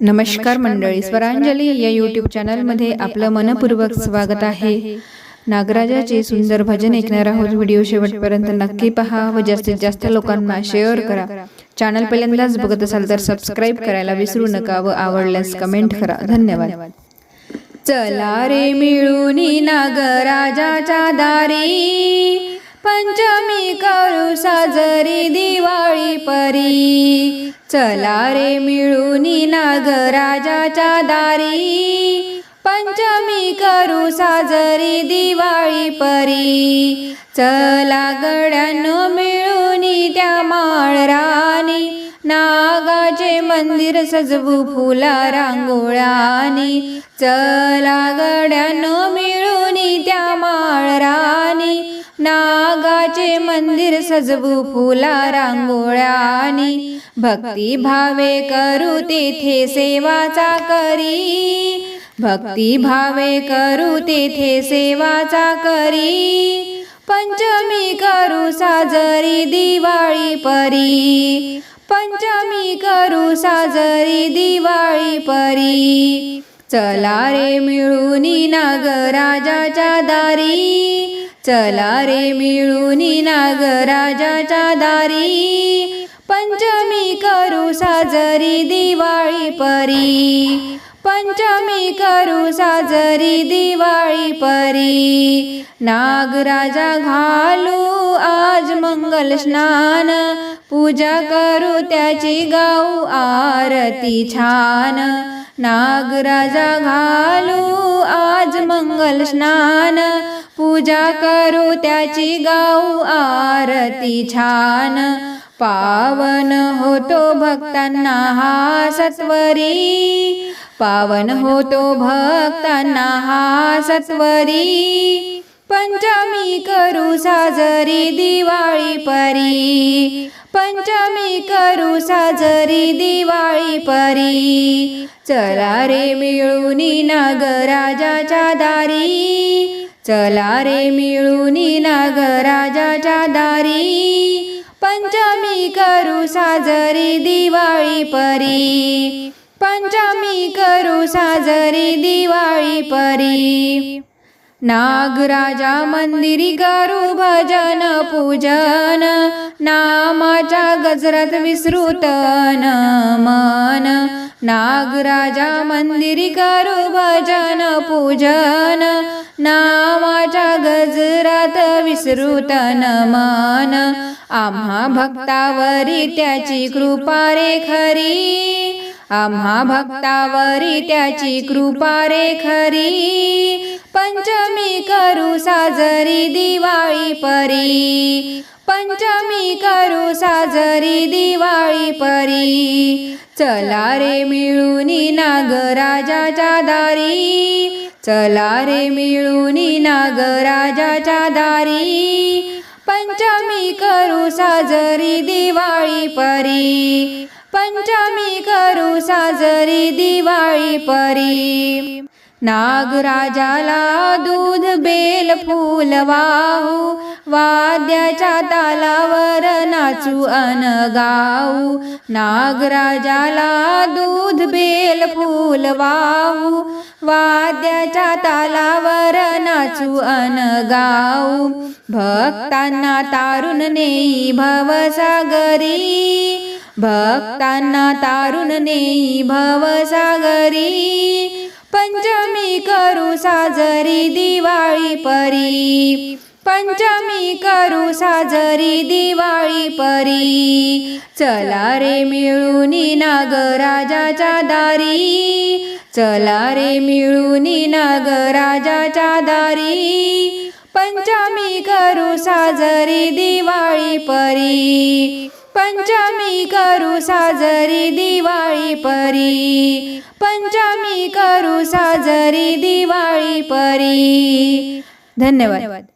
नमस्कार मंडळी स्वरांजली या यूट्यूब चॅनलमध्ये आपलं मनपूर्वक स्वागत आहे. नागराजाचे सुंदर भजन ऐकणार आहोत व्हिडिओ शेवटपर्यंत नक्की पहा व जास्तीत जास्त लोकांना शेअर करा. चॅनल पहिल्यांदाच बघत असाल तर सबस्क्राईब करायला विसरू नका व आवडल्यास कमेंट करा. धन्यवाद. चला रे मिळूनी नागराजाच्या दारी. पंचमी करू साजरी दिवाळी परी. चला रे मिळून नागराजाच्या दारी. पंचमी करू साजरी दिवाळी परी. चला गड्यानो मिळून त्या माळरानी. नागाचे मंदिर सजवू फुला रांगोळ्यानी. चला गड्यानो मिळून त्या माळरानी. देवाचे मंदिर सजवू फुला रांगोळ्यानी भक्ती भावे करू तेथे सेवाचा करी. भक्ती भावे करू तेथे सेवाचा करी. पंचमी करू साजरी दिवाळी परी. पंचमी करू साजरी दिवाळी परी. चला रे मिळून नागराजाच्या दारी. चला रे मिळूनी नागराजाच्या दारी. पंचमी करू साजरी दिवाळी परी. पंचमी करू साजरी दिवाळी परी. नागराजा घालू आज मंगल स्नान. पूजा करू त्याची गाऊ आरती छान. नागराजा घालू आज मंगल स्नान. पूजा करू त्याची गाऊ आरती छान. पावन होतो भक्तांना हा सत्वरी. पावन होतो भक्तांना हा सत्वरी. पंचमी करू साजरी दिवाळी परी. पंचमी करू साजरी दिवाळी परी. चला रे मिळून नागराजाच्या दारी. चला रे मिळून नागराजाच्या दारी. पंचमी करू साजरी दिवाळी परी. पंचमी करू साजरी दिवाळी परी. नागराजा मंदिरी करू भजन पूजन नामाच्या गजरात विसृत मन नागराजा मंदिरी करू भजन पूजन नामाच्या गजरात विसृत मन आम्हा भक्तावरी त्याची कृपा रे खरी. आम्हा भक्तावरी त्याची कृपा रे खरी. पंचमी करू साजरी दिवाळी परी. पंचमी करू साजरी दिवाळी परी. चला रे मिळून नागराजाच्या दारी. चला रे मिळून नागराजाच्या दारी. पंचमी करू साजरी दिवाळी परी. पंचमी करू साजरी दिवाळी परी. नागराजाला दूध बेल फूल वाहू. वाद्याच्या तालावर नाचू अन गाऊ. नागराजाला दूध फूल वाद्याच्या तालावर नाचू अन गाऊ. भक्तांना तारुण नेई भवसागरी. भक्तांना तारुण नेई भवसागरी. पंचमी करू साजरी दिवाळी परी. पंचमी करू साजरी दिवाळी परी. चला रे मिळूनी नागराजाच्या दारी. चला रे मिळूनी नागराजाच्या दारी. पंचमी करू साजरी दिवाळी परी. पंचमी करू साजरी दिवाळी परी. पंचमी करू साजरी दिवाळी परी. धन्यवाद.